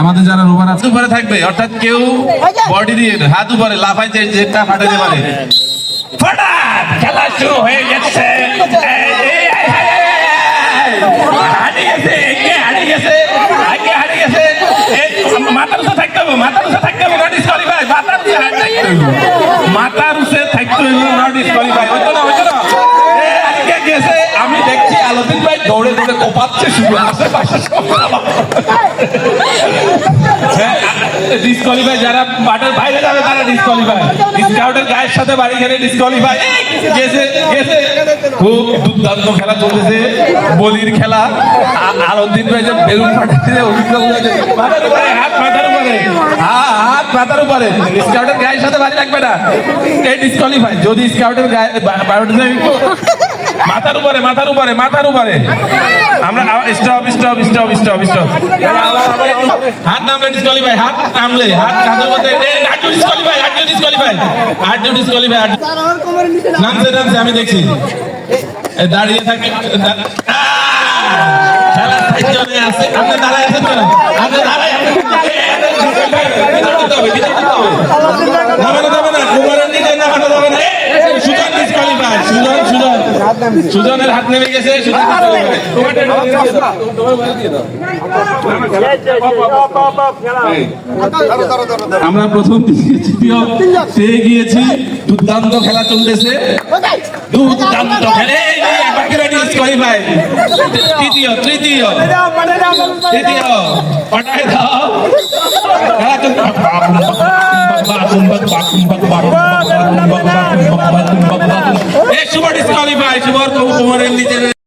আমাদের যারা রোবার আছে, উপরে থাকবে। অর্থাৎ কেউ বডি দিয়ে হাত উপরে লাফাই যে যেটা ফাটাতে পারে। খেলা শুরু হয়ে গেছে। থাকতে হবে মাথার উঠে থাকতে হবে। নট ডিসকোয়ালিফাই মাথার উঠে থাকতে হবে মাথার উঠে থাকতে হবে নট ডিসকোয়ালিফাই হইতো না হইতো না এই, আজকে গেছে আমি দেখছি আলোদিন ভাই দৌড়ে দৌড়ে কোপাচ্ছে শুধু ডিসকোয়ালিফাই যারা মাঠের বাইরে যাবে তারা ডিসকোয়ালিফাই গায়ের সাথে বাড়ি খেলে ডিসকোয়ালিফাই গেছে গেছে। খুব দুর্দান্ত খেলা চলতেছে, বলির খেলা। আ- আলাউদ্দিন ভাই যে বেলুন ফাটাচ্ছে অভিজ্ঞ বোঝাচ্ছে মাথার উপরে, হাত মাথার উপরে। হাত মাথার উপরে। স্কাউটের গায়ের সাথে বাড়ি লাগবে না। এই ডিসকোয়ালিফাই যদি স্কাউটের গায়ে বারোটা মাথার উপরে মাথার উপরে মাথার উপরে। আমরা stop stop stop stop stop হাত নামলে ডিসকোয়ালিফাই হাত নামলে হাত কাঁধের মধ্যে আটজন ডিসকোয়ালিফাই আটজন ডিসকোয়ালিফাই আটজন ডিসকোয়ালিফাই নামছে নামছে আমি দেখছি। দাঁড়িয়ে থাকে! খেলা সাইজনে আছে আপনি দাঁড়ায় আছেন কেন আপনি দাঁড়ায় আছেন কেন? এ, এ, ভিতরে ঢুকতে হবে, ভিতরে ঢুকতে হবে। নামানো যাবে না কুমারের নিচে নামানো যাবে না এ, সুজন ডিসকোয়ালিফাই সুজন সুজন সুজনের হাত নেমে গেছে আমরা প্রথম তৃতীয় পেয়ে গিয়েছি দুর্দান্ত খেলা চলতেছে দুর্দান্ত খেলে তৃতীয় তৃতীয় তৃতীয় পাঠায় দাও খেলা চলছে এই শুভ ডিসকোয়ালিফাই শুভর কোমরের নিচে